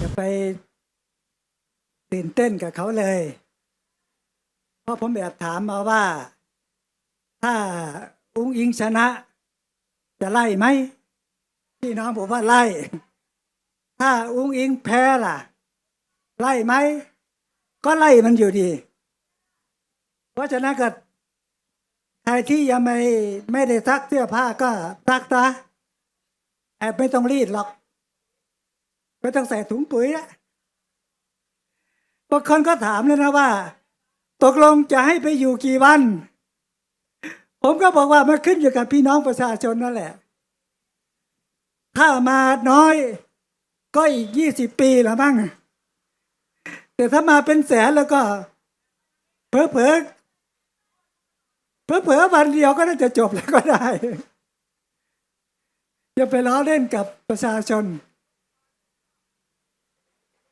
จะไปตื่นเต้นกับเขาเลย เพราะผมแอบถามมาว่า ถ้าอุ้งอิงชนะ จะไล่ไหมพี่น้องผมว่าไล่ ถ้าอุ้งอิงแพ้ล่ะ ไล่ไหม ก็ไล่มันอยู่ดี เพราะฉะนั้นก็ใครที่ยังไม่ไม่ได้ซักเสื้อผ้าก็ซักซะแอบไม่ต้องรีดหรอก ไม่ต้องใส่ถุงปุ๋ยอะบางคนก็ถามเลยนะว่า ตกลงจะให้ไปอยู่กี่วัน ผมก็บอกว่ามันขึ้นอยู่กับพี่น้องประชาชนนั่นแหละ ถ้ามาน้อยก็อีกยี่สิบปีละมั้งแต่ถ้ามาเป็นแสนแล้วก็เผลอเผลอเผลอเผลอๆวันเดียวก็น่าจะจบแล้วก็ได้อย่าไปล้อเล่นกับประชาชน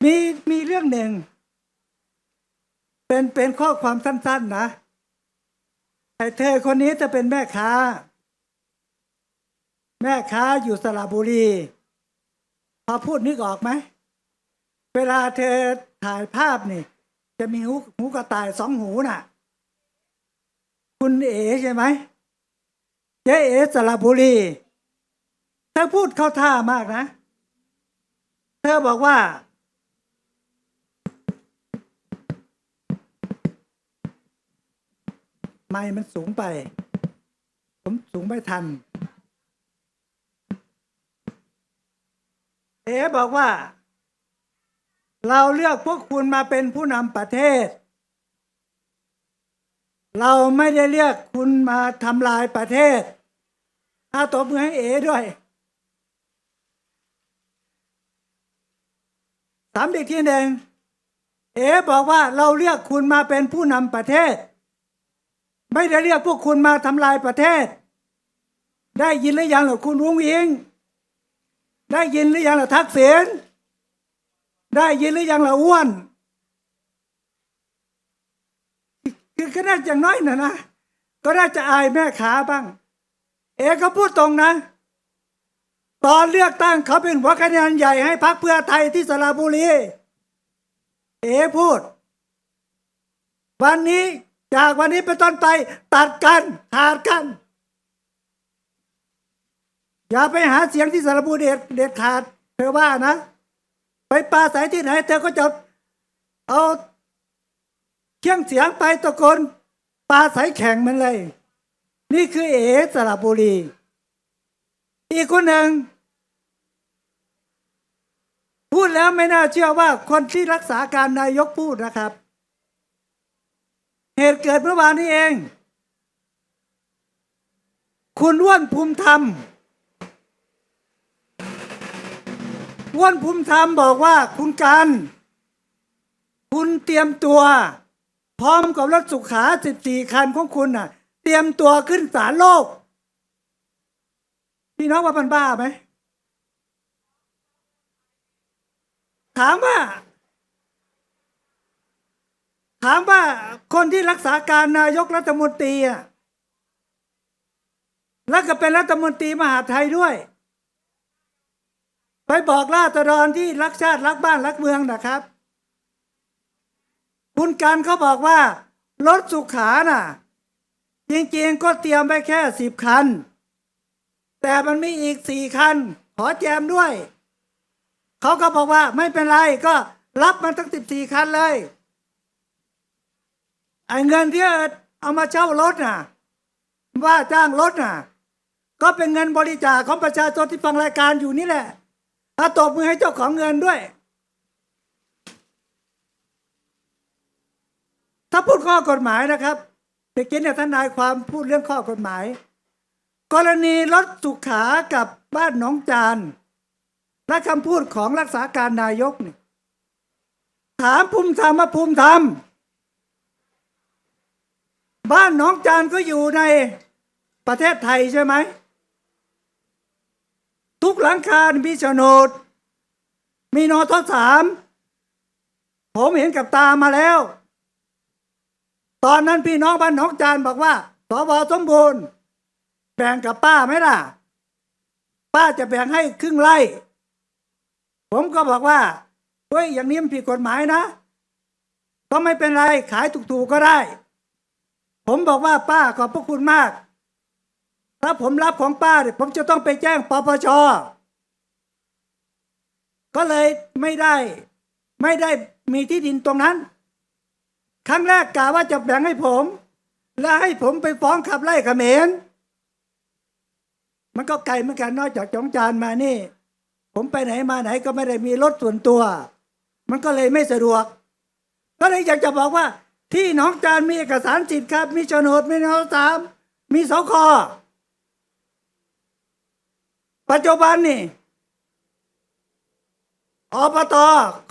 มีมีเรื่องหนึ่ง เป็นเป็นข้อความสั้น ๆ นะไอ้เธอคนนี้จะเป็นแม่ค้า แม่ค้าอยู่สระบุรีพอพูดนึกออกไหม เวลาเธอถ่ายภาพนี่ จะมีหูหูกระต่ายสองหูน่ะ คุณเอ๋ใช่ไหมเจ๊เอ๋สระบุรีเธอพูดเข้าท่ามากนะ เธอบอกว่า ไม่มันสูงไป ผมสูงไม่ทัน เอ๋บอกว่า เราเลือกพวกคุณมาเป็นผู้นำประเทศ เราไม่ได้เลือกคุณมาทำลายประเทศอาตบมือให้เอ๋ด้วยสามเด็กที่หนึ่งเอ๋บอกว่าเราเรียกคุณมาเป็นผู้นำประเทศ ไม่ได้เรียกพวกคุณมาทำลายประเทศ ได้ยินหรือยังเหรอคุณวุ้งอิง ได้ยินหรือยังเหรอทักษิณได้ยินหรือยังเหรออ้วน คือก็น่าจะน้อยนะนะ ก็น่าจะอายแม่ขาบ้าง เอ๋ก็พูดตรงนะ ตอนเลือกตั้งเขาเป็นหัวคะแนนใหญ่ให้พรรคเพื่อไทยที่สระบุรี เอ๋พูด วันนี้ จากวันนี้เป็นต้นไปตัดกันขาดกัน อย่าไปหาเสียงที่สารบุรีเด็ดเด็ดขาด เธอว่านะ ไปปราศัยที่ไหน เธอก็จะเอาเครื่องเสียงไปตะโกนปราศัยแข่งมันเลย นี่คือเอสระบุรี อีกคนหนึ่ง พูดแล้วไม่น่าเชื่อว่าคนที่รักษาการนายกพูดนะครับ เหตุเกิดเมื่อวานนี้เอง คุณอ้วนภูมิธรรมอ้วนภูมิธรรมบอกว่าคุณการ คุณเตรียมตัว พร้อมกับรถสุขา14คันของคุณน่ะ เตรียมตัวขึ้นศาลโลก พี่น้องว่ามันบ้าไหมถามว่า ถามว่าคนที่รักษาการนายกรัฐมนตรีอะแล้วก็เป็นรัฐมนตรีมหาไทยด้วย ไปบอกราษฎรที่รักชาติรักบ้านรักเมืองนะครับ คุณการเขาบอกว่ารถสุขาน่ะ จริงๆก็เตรียมไปแค่สิบคัน แต่มันมีอีกสี่คัน ขอแจมด้วย เขาก็บอกว่าไม่เป็นไรก็รับมันทั้งสิบสี่คันเลย ไอ้เงินที่เอามาเช่ารถน่ะ ว่าจ้างรถน่ะ ก็เป็นเงินบริจาคของประชาชนที่ฟังรายการอยู่นี่แหละอาตบมือให้เจ้าของเงินด้วย ถ้าพูดข้อกฎหมายนะครับเมื่อกี้เนี่ยทนายความพูดเรื่องข้อกฎหมาย กรณีรถสุขากับบ้านหนองจานและคำพูดของรักษาการนายกนี่ถามภูมิธรรมว่าภูมิธรรม บ้านหนองจานก็อยู่ในประเทศไทยใช่ไหม ทุกหลังคา มีโฉนด มีนอทสาม ผมเห็นกับตามาแล้ว ตอนนั้นพี่น้องบ้านหนองจานบอกว่าสวสมบูรณ์ แบ่งกับป้าไหมล่ะ ป้าจะแบ่งให้ครึ่งไร่ ผมก็บอกว่าเฮ้ยอย่างนี้มันผิดกฎหมายนะ ก็ไม่เป็นไรขายถูกๆก็ได้ ผมบอกว่าป้าขอบพระคุณมาก ถ้าผมรับของป้าเนี่ยผมจะต้องไปแจ้งปปชก็เลยไม่ได้ไม่ได้มีที่ดินตรงนั้น ครั้งแรกกะว่าจะแบ่งให้ผม และให้ผมไปฟ้องขับไล่เขมรมันก็ไกลเหมือนกันนอกจากจองจานมานี่ ผมไปไหนมาไหนก็ไม่ได้มีรถส่วนตัว มันก็เลยไม่สะดวก ก็เลยอยากจะบอกว่า ที่หน้องจานมีเอกสารสิทธิ์ครับ มีโฉนดมีนอสามมีสคปัจจุบันนี่อบต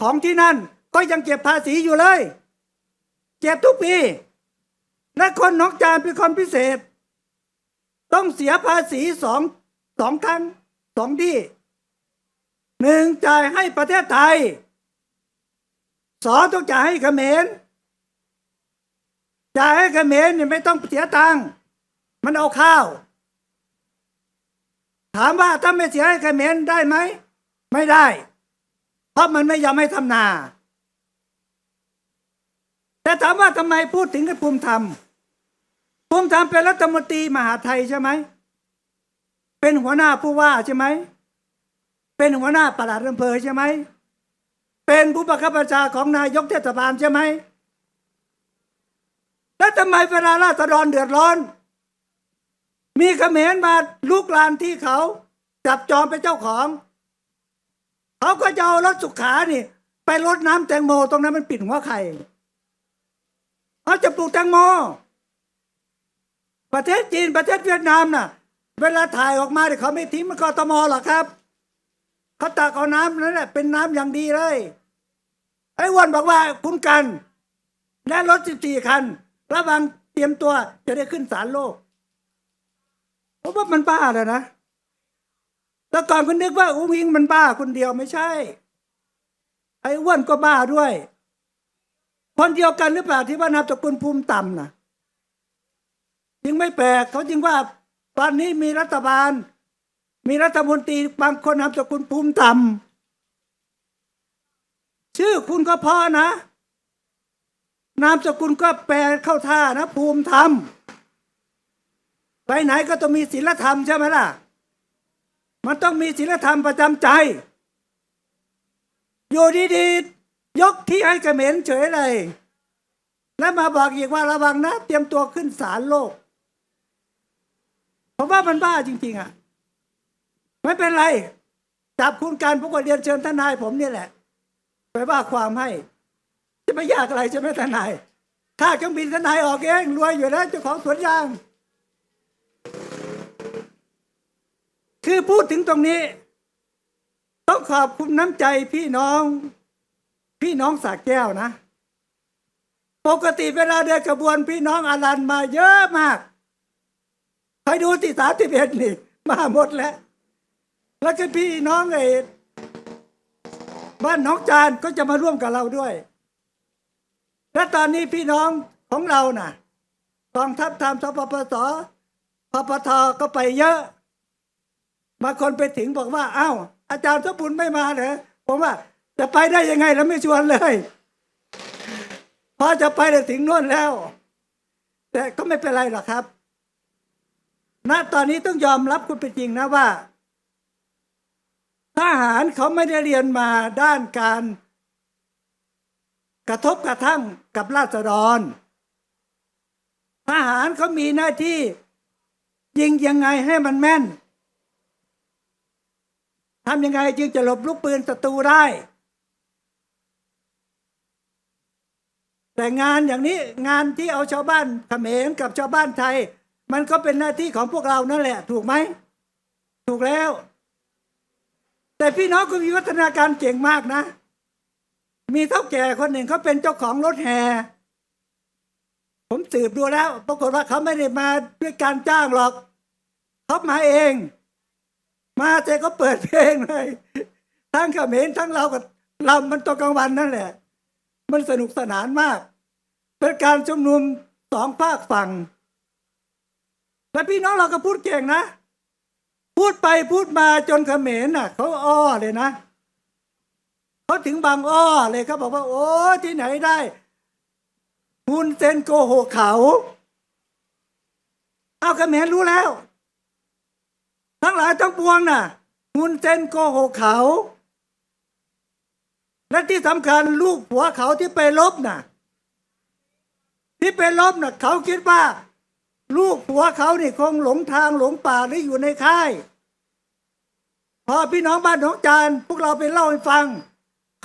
ของที่นั่น ก็ยังเก็บภาษีอยู่เลย เก็บทุกปี และคนน้องจานเป็นคนพิเศษ ต้องเสียภาษีสองสองครั้งสองที่หนึ่งจ่ายให้ประเทศไทยสองต้องจ่ายให้เขมร จ่ายให้เขมรเนี่ยไม่ต้องเสียตังค์มันเอาข้าว ถามว่าถ้าไม่เสียให้เขมรได้ไหม ไม่ได้ เพราะมันไม่ยอมให้ทำนา แต่ถามว่าทำไมพูดถึงกับภูมิธรรมภูมิธรรมเป็นรัฐมนตรีมหาไทยใช่ไหม เป็นหัวหน้าผู้ว่าใช่ไหม เป็นหัวหน้าปลัดอำเภอใช่ไหม เป็นผู้บังคับบัญชาของนายกเทศบาลใช่ไหม แล้วทำไมเวลาราษฎรเดือดร้อน มีเขมรมาลุกลานที่เขา จับจองเป็นเจ้าของ เขาก็จะเอารถสุขานี่ ไปรดน้ำแตงโมตรงนั้นมันปิดหัวใครเขาจะปลูกแตงโม ประเทศจีนประเทศเวียดนามน่ะ เวลาถ่ายออกมาเนี่ยเขาไม่ทิ้งมันกตมหรอกครับเขาตักเอาน้ำนั่นแหละเป็นน้ำอย่างดีเลยไอ้อ้วันบอกว่าคุณกัน และรถสิบสี่คัน ระวังเตรียมตัวจะได้ขึ้นศาลโลก เพราะว่ามันบ้าแล้วนะแต่ก่อนคุณนึกว่าอุ้งอิงมันบ้าคนเดียวไม่ใช่ ไอ้อ้วนก็บ้าด้วย คนเดียวกันหรือเปล่าที่ว่านามสกุลภูมิต่ำนะจึงไม่แปลกเขาจึงว่าตอนนี้มีรัฐบาล มีรัฐมนตรีบางคนนามสกุลภูมิธรรมชื่อคุณก็พอนะ นามสกุลก็แปลเข้าท่านะ ภูมิธรรม ไปไหนก็ต้องมีศีลธรรมใช่ไหมล่ะ มันต้องมีศีลธรรมประจำใจ อยู่ดีๆ ยกที่ให้กระเขมรเฉยเลย แล้วมาบอกอีกว่าระวังนะ เตรียมตัวขึ้นศาลโลก ผมว่ามันบ้าจริง ๆ อะ ไม่เป็นไร จับคุณการผมก็เรียนเชิญท่านายผมนี่แหละ ไปว่าความให้ จะไม่ยากอะไรใช่ไหมทนายค่าเครื่องบินทนายออกเองรวยอยู่แล้วเจ้าของสวนยาง คือพูดถึงตรงนี้ ต้องขอบคุณน้ำใจพี่น้อง พี่น้องสากแก้วนะ ปกติเวลาเดินขบวนพี่น้องอารันมาเยอะมากไปดูที่สามสิบเอ็ดนี่ มาหมดแล้ว แล้วก็พี่น้องไอ้บ้านน้องจานก็จะมาร่วมกับเราด้วย และตอนนี้พี่น้องของเราน่ะกองทัพทำสปปสปปทก็ไปเยอะบางคนไปถึงบอกว่าอ้าวอาจารย์สบุญไม่มาเหรอผมว่าจะไปได้ยังไงแล้วไม่ชวนเลยพอจะไปเลยถึงโน่นแล้ว แต่ก็ไม่เป็นไรหรอกครับณตอนนี้ต้องยอมรับคุณเป็นจริงนะว่าทหารเขาไม่ได้เรียนมาด้านการ กระทบกระทั่งกับราษฎร ทหารเขามีหน้าที่ ยิงยังไงให้มันแม่นทำยังไงจึงจะหลบลูกปืนศัตรูได้ แต่งานอย่างนี้งานที่เอาชาวบ้านเขมรกับชาวบ้านไทย มันก็เป็นหน้าที่ของพวกเรานั่นแหละ ถูกไหม ถูกแล้ว แต่พี่น้องก็มีวัฒนาการเก่งมากนะ มีเท่าแก่คนหนึ่งเขาเป็นเจ้าของรถแห่ผมสืบดูแล้ว ปรากฏว่าเขาไม่ได้มาด้วยการจ้างหรอกเขามาเอง มาแต่ก็เปิดเพลงเลยทั้งเขมรทั้งเรากับลำมันตอนกลางวันนั่นแหละ มันสนุกสนานมาก เป็นการชุมนุมสองภาคฝั่งและพี่น้องเราก็พูดเก่งนะ พูดไปพูดมาจนเขมรน่ะเขาอ้อเลยนะ เขาถึงบางอ้อเลยเขาบอกว่า โอ้ที่ไหนได้ฮุนเซนโกหกเขา เอาเขมรรู้แล้ว ทั้งหลายทั้งปวงน่ะฮุนเซนโกหกเขา และที่สำคัญลูกผัวเขาที่ไปลบน่ะ ที่ไปลบน่ะ เขาคิดว่า ลูกผัวเขานี่คงหลงทางหลงป่าหรืออยู่ในค่าย พอพี่น้องบ้านหนองจานพวกเราไปเล่าให้ฟัง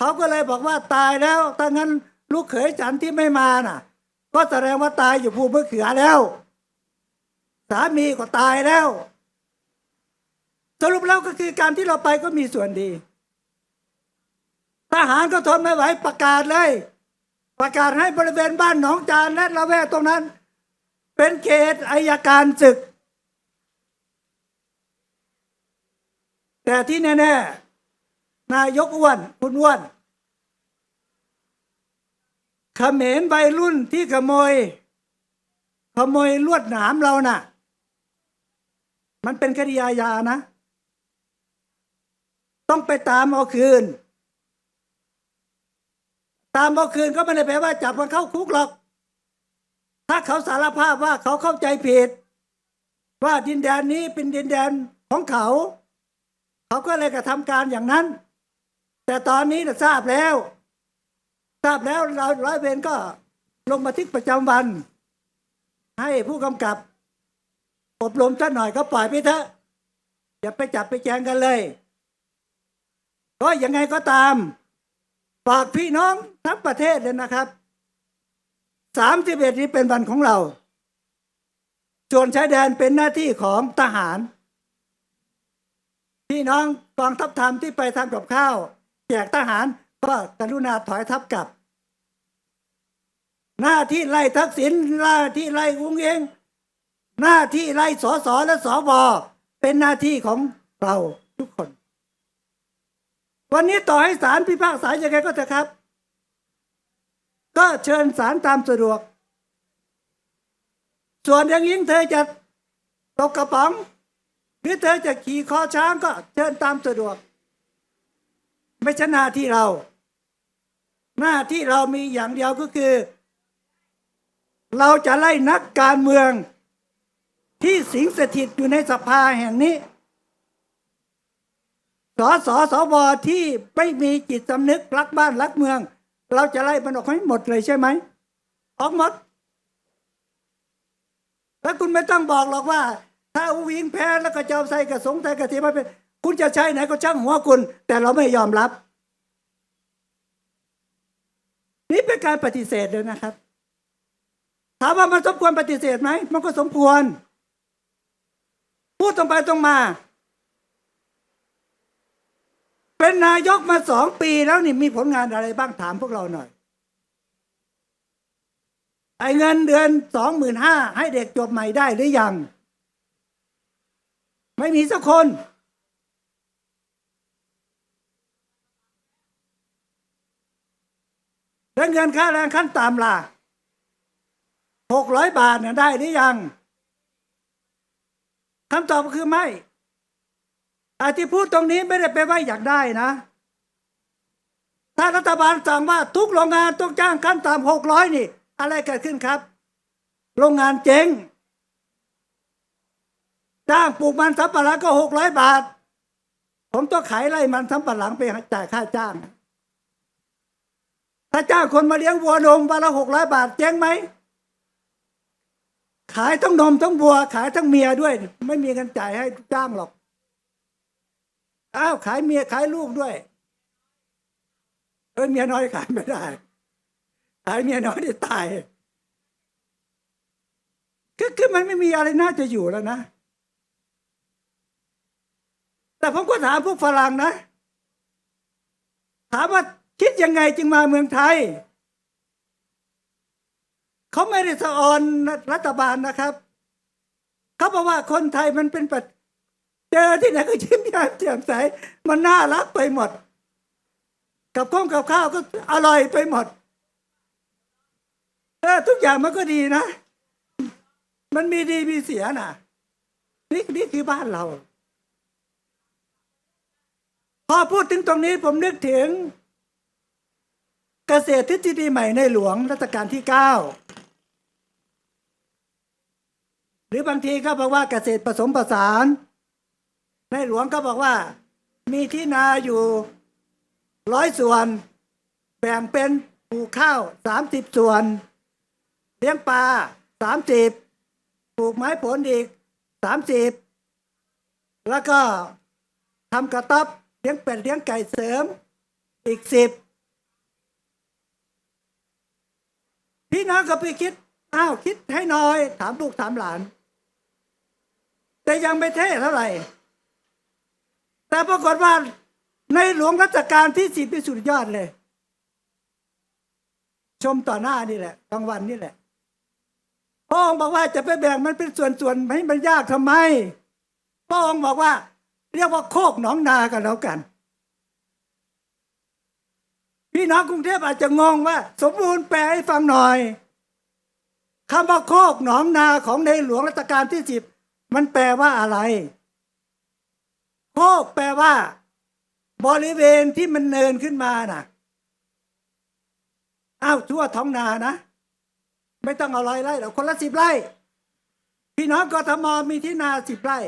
เขาก็เลยบอกว่าตายแล้วถ้างั้นลูกเขยฉันที่ไม่มาน่ะ ก็แสดงว่าตายอยู่ภูมะเขือแล้ว สามีก็ตายแล้ว สรุปแล้วก็คือการที่เราไปก็มีส่วนดีทหารก็ทนไม่ไหวประกาศเลย ประกาศให้บริเวณบ้านหนองจานและละแวกตรงนั้น เป็นเขตอายการศึก แต่ที่แน่ๆ นายกอ้วนคุณอ้วนเขมรวัยรุ่นที่ขโมย ขโมยลวดหนามเราน่ะ มันเป็นคดีอาญานะ ต้องไปตามเอาคืน ตามเอาคืนก็ไม่ได้แปลว่าจับมันเข้าคุกหรอก ถ้าเขาสารภาพว่าเขาเข้าใจผิด ว่าดินแดนนี้เป็นดินแดนของเขา เขาก็เลยกระทำการอย่างนั้น แต่ตอนนี้นะทราบแล้ว ทราบแล้วเราร้อยเวรก็ลงบันทึกประจำวัน ให้ผู้กำกับ อบรมท่านหน่อยก็ปล่อยไปเถอะอย่าไปจับไปแจงกันเลย ก็ยังไงก็ตามฝากพี่น้องทั้งประเทศเลยนะครับสามสิบเอ็ดนี้เป็นวันของเรา ส่วนชายแดนเป็นหน้าที่ของทหาร พี่น้องกองทัพธรรมที่ไปทำกับข้าว แจกทหารก็กรุณาถอยทัพกลับ หน้าที่ไล่ทักษิณหน้าที่ไล่อุ้งเองหน้าที่ไล่สอสอและสอบอเป็นหน้าที่ของเราทุกคน วันนี้ต่อให้ศาลพิพากษายังไงก็เถอะครับ ก็เชิญศาลตามสะดวก ส่วนอย่างยิ่งเธอจะตกกระป๋อง หรือเธอจะขี่คอช้างก็เชิญตามสะดวก ไม่ใช่หน้าที่เรา หน้าที่เรามีอย่างเดียวก็คือ เราจะไล่นักการเมือง ที่สิงสถิตอยู่ในสภาแห่งนี้สสสวที่ไม่มีจิตสำนึกรักบ้านรักเมือง เราจะไล่มันออกให้หมดเลยใช่ไหมออกหมดแล้วคุณไม่ต้องบอกหรอกว่า ถ้าอุ้งอิงแพ้แล้วก็จะเอาใส่กระสงใส่กระเทียมมาเป็น คุณจะใช้ไหนก็ช่างหัวคุณ แต่เราไม่ยอมรับ นี่เป็นการปฏิเสธเลยนะครับ ถามว่ามันสมควรปฏิเสธไหมมันก็สมควร พูดตรงไปตรงมา เป็นนายกมาสองปีแล้วนี่มีผลงานอะไรบ้างถามพวกเราหน่อยไอ้เงินเดือนสองหมื่นห้าให้เด็กจบใหม่ได้หรือยัง ไม่มีสักคน แล้วเงินค่าแรงขั้นต่ำล่ะหกร้อยบาทเนี่ยได้หรือยังคำตอบก็คือไม่อาที่พูดตรงนี้ไม่ได้แปว่าอยากได้นะ ถ้ารัฐบาลสั่งว่าทุกโรงงานต้องจ้างขั้นต่ำหกร้อยนี่ อะไรเกิดขึ้นครับ โรงงานเจ๊งจ้างปลูกมันสำปะหลังก็หกร้อยบาท ผมต้องขายไร่มันสำปะหลังไปจ่ายค่าจ้าง ถ้าจ้างคนมาเลี้ยงวัวนมวันละหกร้อยบาทเจ๊งไหม ขายทั้งนมทั้งวัว ขายทั้งเมียด้วย ไม่มีเงินจ่ายให้จ้างหรอกอ้าวขายเมียขายลูกด้วยเออเมียน้อยขายไม่ได้ ขายเมียน้อยได้ตายคือคือมันไม่มีอะไรน่าจะอยู่แล้วนะ แต่ผมก็ถามพวกฝรั่งนะ ถามว่า คิดยังไงจึงมาเมืองไทย เขาไม่ได้สะออนรัฐบาลนะครับ เขาบอกว่าคนไทยมันเป็นปัจเจอที่ไหนก็ยิ้มแย้มแจ่มใส มันน่ารักไปหมด กับข้าวกับข้าวก็อร่อยไปหมดเออทุกอย่างมันก็ดีนะ มันมีดีมีเสียน่ะ นี่นี่คือบ้านเรา พอพูดถึงตรงนี้ผมนึกถึง เกษตรทฤษฎีใหม่ในหลวงรัชกาลที่เก้าหรือบางทีก็บอกว่าเกษตรผสมผสาน ในหลวงก็บอกว่า มีที่นาอยู่ร้อยส่วน แบ่งเป็นปลูกข้าวสามสิบส่วน เลี้ยงปลาสามสิบปลูกไม้ผลอีกสามสิบแล้วก็ทำกระต๊อบเลี้ยงเป็ดเลี้ยงไก่เสริมอีกสิบ พี่น้องก็ไปคิดอ้าวคิดให้น้อย ถามลูกถามหลาน แต่ยังไม่เท่เท่าไหร่ แต่ปรากฏว่าในหลวงรัชกาลที่สิบที่สุดยอดเลย ชมต่อหน้านี่แหละกลางวันนี่แหละพระองค์บอกว่าจะไปแบ่งมันเป็นส่วนๆให้มันยากทำไมพระองค์บอกว่า เรียกว่าโคกหนองนากันแล้วกัน พี่น้องกรุงเทพอาจจะงงว่า สมบูรณ์แปลให้ฟังหน่อยคำว่าโคกหนองนาของในหลวงรัชกาลที่สิบมันแปลว่าอะไร โคกแปลว่า บริเวณที่มันเนินขึ้นมาน่ะอ้าวทั่วท้องนานะ ไม่ต้องเอาร้อยไร่หรอกคนละสิบไร่ พี่น้องกทมมีที่นาสิบไร่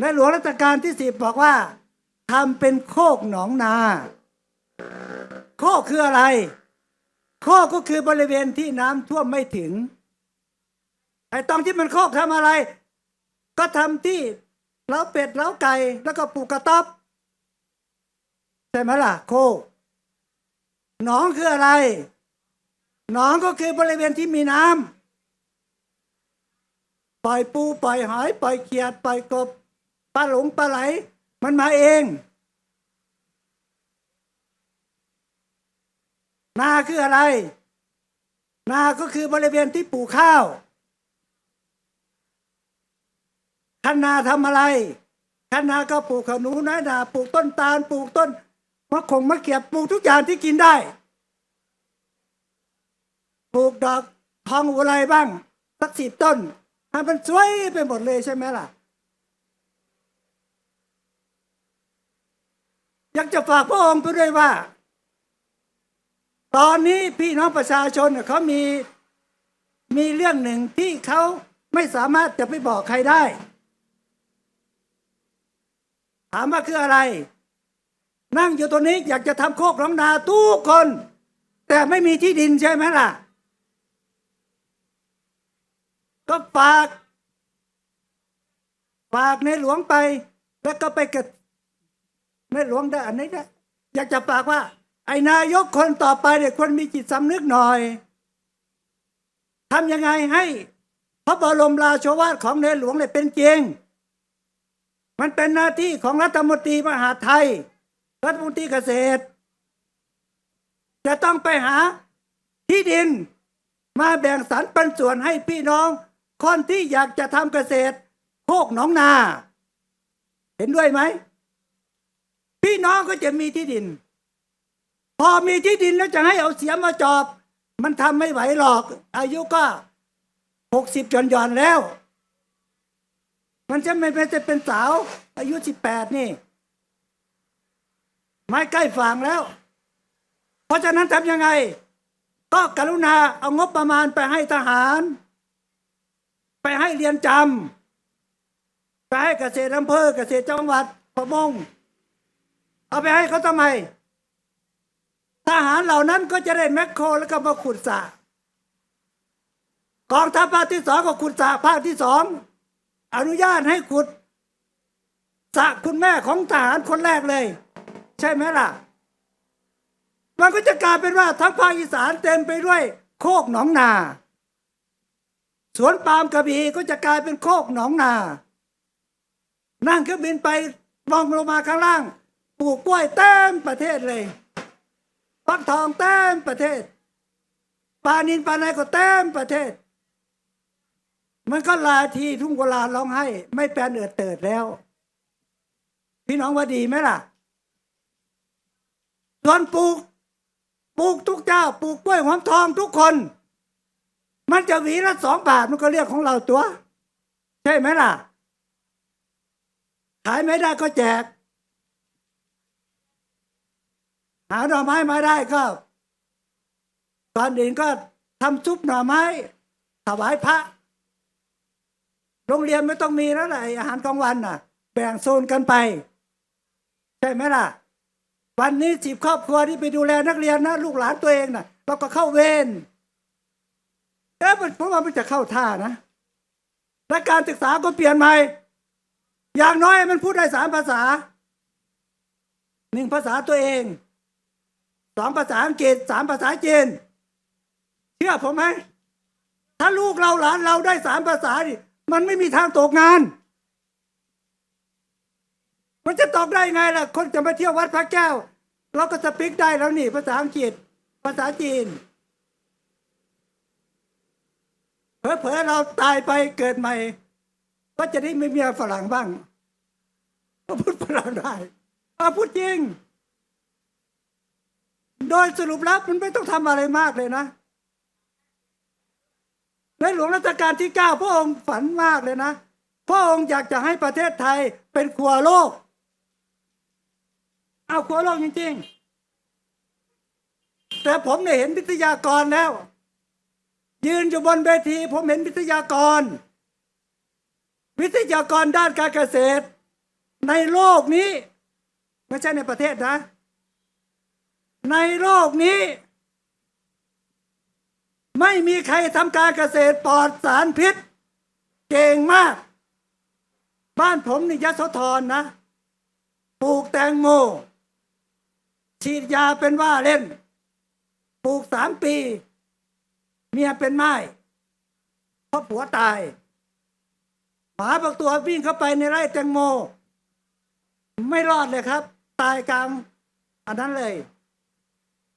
ในหลวงรัชกาลที่สิบบอกว่าทำเป็นโคกหนองนา โคกคืออะไรโคกก็คือบริเวณที่น้ำท่วมไม่ถึงไอ้ตรงที่มันโคกทำอะไร ก็ทำที่เล้าเป็ดเล้าไก่แล้วก็ปลูกกระต๊อบใช่ไหมล่ะ โคกหนองคืออะไร หนองก็คือบริเวณที่มีน้ำปล่อยปูปล่อยหอยปล่อยเขียดปล่อยกบปลาหลงปลาไหล มันมาเอง นาคืออะไร นาก็คือบริเวณที่ปลูกข้าวคันนาทำอะไรคันนาก็ปลูกขนุนน้อยนาปลูกต้นตาลปลูกต้นมะขงมะเขียบปลูกทุกอย่างที่กินได้ ปลูกดอกทองอุไรบ้างสักสิบต้นให้มันสวยไปหมดเลยใช่ไหมล่ะ อยากจะฝากพระองค์ไปด้วยว่า ตอนนี้พี่น้องประชาชนเขามีมีเรื่องหนึ่งที่เขาไม่สามารถจะไปบอกใครได้ ถามว่าคืออะไร นั่งอยู่ตรงนี้อยากจะทำโคกหนองนาทุกคน แต่ไม่มีที่ดินใช่ไหมล่ะ ก็ฝากฝากในหลวงไป แล้วก็ไปกับในหลวงได้อันนี้นะอยากจะฝากว่า ไอ้นายกคนต่อไปเนี่ยควรมีจิตสำนึกหน่อยทำยังไงให้พระบรมราชวาทของในหลวงเนี่ยเป็นจริง มันเป็นหน้าที่ของรัฐมนตรีมหาไทย รัฐมนตรีเกษตร จะต้องไปหาที่ดินมาแบ่งสรรปันส่วนให้พี่น้องคนที่อยากจะทำเกษตร โคกหนองนา เห็นด้วยไหม พี่น้องก็จะมีที่ดิน พอมีที่ดินแล้วจะให้เอาเสียมาจอบ มันทำไม่ไหวหรอก อายุก็หกสิบจนย่อนแล้ว มันจะไม่เป็นจะเป็นสาว อายุสิบแปดนี่ ไม้ใกล้ฝั่งแล้ว เพราะฉะนั้นทำยังไง ก็กรุณาเอางบประมาณไปให้ทหาร ไปให้เรียนจำไปให้เกษตรอำเภอเกษตรจังหวัดประมง เอาไปให้เขาทำไม ทหารเหล่านั้นก็จะได้แมคโครแล้วก็มาขุดสระกองทัพภาคที่สองก็ขุดสระภาคที่สองอนุญาตให้ขุดสระคุณแม่ของทหารคนแรกเลย ใช่ไหมล่ะ มันก็จะกลายเป็นว่าทั้งภาคอีสานเต็มไปด้วย โคกหนองนาสวนปาล์มกระบี่ก็จะกลายเป็นโคกหนองนา นั่งเครื่องบินไปมองลงมาข้างล่าง ปลูกกล้วยเต็มประเทศเลย ฟักทองเต็มประเทศปลานินปลาในก็เต็มประเทศ มันก็ลาทีทุ่งกุลาร้องไห้ ไม่แปลนเอือดเติดแล้ว พี่น้องว่าดีไหมล่ะส่วนปลูกปลูกทุกเจ้าปลูกกล้วยหอมทองทุกคน มันจะหวีละสองบาทมันก็เรียกของเราตัว ใช่ไหมล่ะ ขายไม่ได้ก็แจก หาหน่อไม้มาได้ก็ก่อนอื่นก็ทำซุปหน่อไม้ถวายพระ โรงเรียนไม่ต้องมีแล้วแหละไอ้อาหารกลางวันน่ะ แบ่งโซนกันไป ใช่ไหมล่ะ วันนี้สิบครอบครัวที่ไปดูแลนักเรียนนะลูกหลานตัวเองน่ะ เราก็เข้าเวรเอ๊ะมันเพราะว่ามันจะเข้าท่านะและการศึกษาก็เปลี่ยนใหม่ อย่างน้อยมันพูดได้สามภาษาหนึ่งภาษาตัวเอง สองภาษาอังกฤษสามภาษาจีนเชื่อผมไหมถ้าลูกเราหลานเราได้สามภาษาดิมันไม่มีทางตกงาน มันจะตกได้ไงล่ะ คนจะมาเที่ยววัดพระแก้ว เราก็สปิกได้แล้วนี่ ภาษาอังกฤษ ภาษาจีนเผลอๆเราตายไปเกิดใหม่ ก็จะได้ไม่มีฝรั่งบ้างก็พูดฝรั่งได้อาพูดจริง โดยสรุปแล้วมันไม่ต้องทำอะไรมากเลยนะ ในหลวงรัชกาลที่เก้าพระองค์ฝันมากเลยนะ พระองค์อยากจะให้ประเทศไทยเป็นครัวโลก เอาครัวโลกจริง ๆ แต่ผมเนี่ยเห็นวิทยากรแล้ว ยืนอยู่บนเวที ผมเห็นวิทยากร วิทยากรด้านการเกษตร ในโลกนี้ ไม่ใช่ในประเทศนะ ในโลกนี้ ไม่มีใครทำการเกษตรปลอดสารพิษ เก่งมาก บ้านผมนี่ยโสธรนะ ปลูกแตงโม ฉีดยาเป็นว่าเล่น ปลูกสามปี เมียเป็นไม้เพราะผัวตายหมาบางตัววิ่งเข้าไปในไร่แตงโม ไม่รอดเลยครับ ตายกลางอันนั้นเลย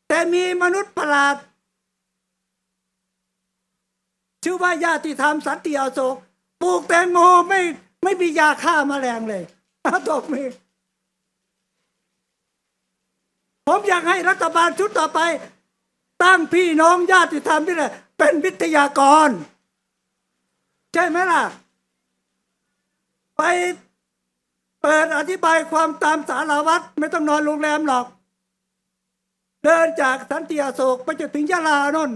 แต่มีมนุษย์ประหลาด ชื่อว่าญาติธรรมสันติอโศกปลูกแตงโมไม่ไม่มียาฆ่าแมลงเลยตบมือผมอยากให้รัฐบาลชุดต่อไป ตั้งพี่น้องญาติธรรมนี่แหละเป็นวิทยากร ใช่ไหมล่ะ ไปเปิดอธิบายความตามสารวัตรไม่ต้องนอนโรงแรมหรอก เดินจากสันติอโศกไปจนถึงยะลานน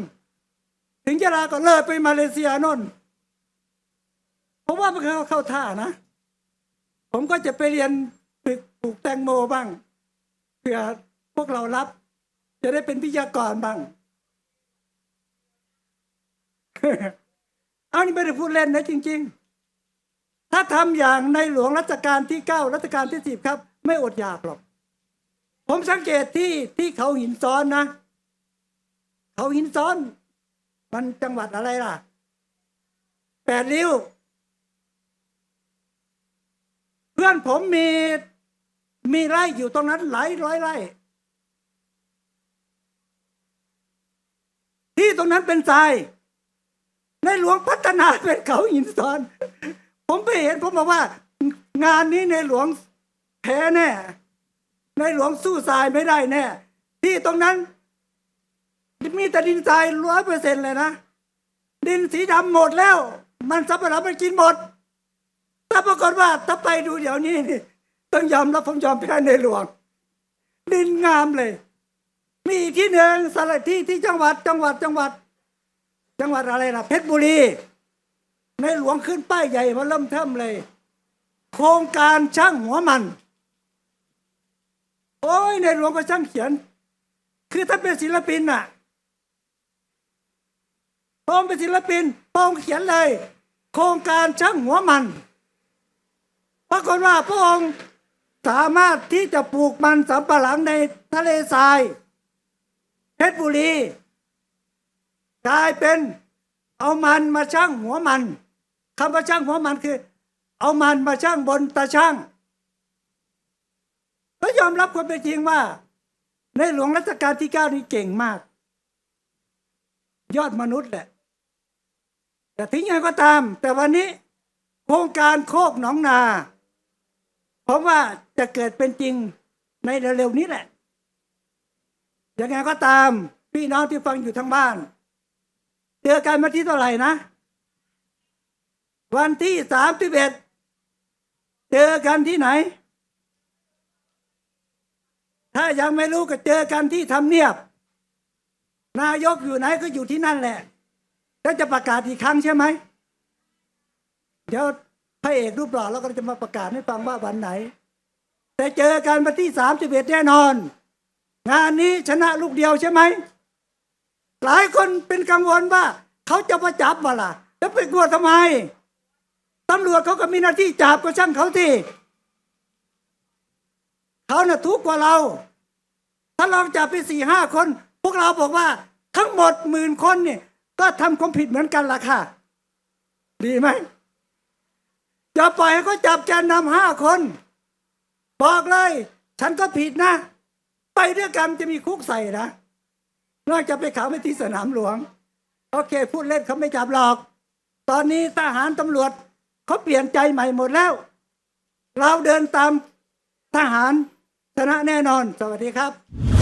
ถึงยะลาก็เลิกไปมาเลเซียนนเพราะว่ามันเข้าเข้าท่านะ ผมก็จะไปเรียนฝึกปลูกแตงโมบ้างเพื่อพวกเรารับ จะได้เป็นวิทยากรบ้างเอานี่ไม่ได้พูดเล่นนะจริง ๆ ถ้าทำอย่างในหลวงรัชกาลที่เก้ารัชกาลที่สิบครับ ไม่อดอยากหรอก ผมสังเกตที่ที่เขาหินซ้อนนะ เขาหินซ้อน มันจังหวัดอะไรล่ะ แปดริ้ว เพื่อนผมมีมีไร่อยู่ตรงนั้นหลายร้อยไร่ ที่ตรงนั้นเป็นทราย ในหลวงพัฒนาเป็นเขาหินซ้อน ผมไปเห็นผมบอกว่า งานนี้ในหลวงแพ้แน่ ในหลวงสู้ทรายไม่ได้แน่ที่ตรงนั้น มีแต่ดินทรายร้อยเปอร์เซ็นเลยนะ ดินสีดำหมดแล้ว มันสับปะรดมันกินหมดแต่ปรากฏว่าถ้าไปดูเดี๋ยวนี้นี่ต้องยอมรับผมยอมแพ้ในหลวง ดินงามเลย มีที่หนึ่งสถานที่ที่จังหวัดจังหวัดจังหวัด จังหวัดอะไรล่ะเพชรบุรี ในหลวงขึ้นป้ายใหญ่มาเริ่มเทิมเลย โครงการช่างหัวมัน โอ้ยในหลวงก็ช่างเขียน คือถ้าเป็นศิลปินน่ะพระองค์เป็นศิลปินพระองค์เขียนเลย โครงการช่างหัวมันปรากฏว่าพระองค์สามารถที่จะปลูกมันสำปะหลังในทะเลทรายเพชรบุรีกลายเป็นเอามันมาช่างหัวมันคำว่าช่างหัวมันคือ เอามันมาช่างบนตาช่าง อมรับความเป็นจริงว่า ในหลวงรัชกาลที่เก้านี่เก่งมาก ยอดมนุษย์แหละ แต่ถึงยังไงก็ตาม แต่วันนี้โครงการโคกหนองนาผมว่าจะเกิดเป็นจริงในเร็วๆนี้แหละยังไงก็ตาม พี่น้องที่ฟังอยู่ทางบ้าน เจอกันวันที่เท่าไหร่นะ วันที่สามสิบเอ็ดเจอกันที่ไหน ถ้ายังไม่รู้ก็เจอกันที่ทำเนียบ นายกอยู่ไหนก็อยู่ที่นั่นแหละ แล้วจะประกาศอีกครั้งใช่ไหม เดี๋ยวพระเอกรูปหล่อเราก็จะมาประกาศให้ฟังว่าวันไหน แต่เจอกันวันที่สามสิบเอ็ดแน่นอน งานนี้ชนะลูกเดียวใช่ไหม หลายคนเป็นกังวลว่า เขาจะมาจับมาล่ะ แล้วไปกลัวทำไมตำรวจเขาก็มีหน้าที่จับก็ช่างเขาที่ เขาน่ะทุกกว่าเรา ถ้าลองจับไปสี่ห้าคน พวกเราบอกว่า ทั้งหมดหมื่นคนเนี่ยก็ทำความผิดเหมือนกันล่ะค่ะ ดีไหมจะปล่อยให้เขาจับแกนนำห้าคน บอกเลย ฉันก็ผิดนะ ไปด้วยกันจะมีคุกใส่นะนอกจากไปขังไว้ที่สนามหลวง โอเค พูดเล่นเขาไม่จับหรอก ตอนนี้ทหารตำรวจเขาเปลี่ยนใจใหม่หมดแล้ว เราเดินตาม ทหารชนะแน่นอน สวัสดีครับ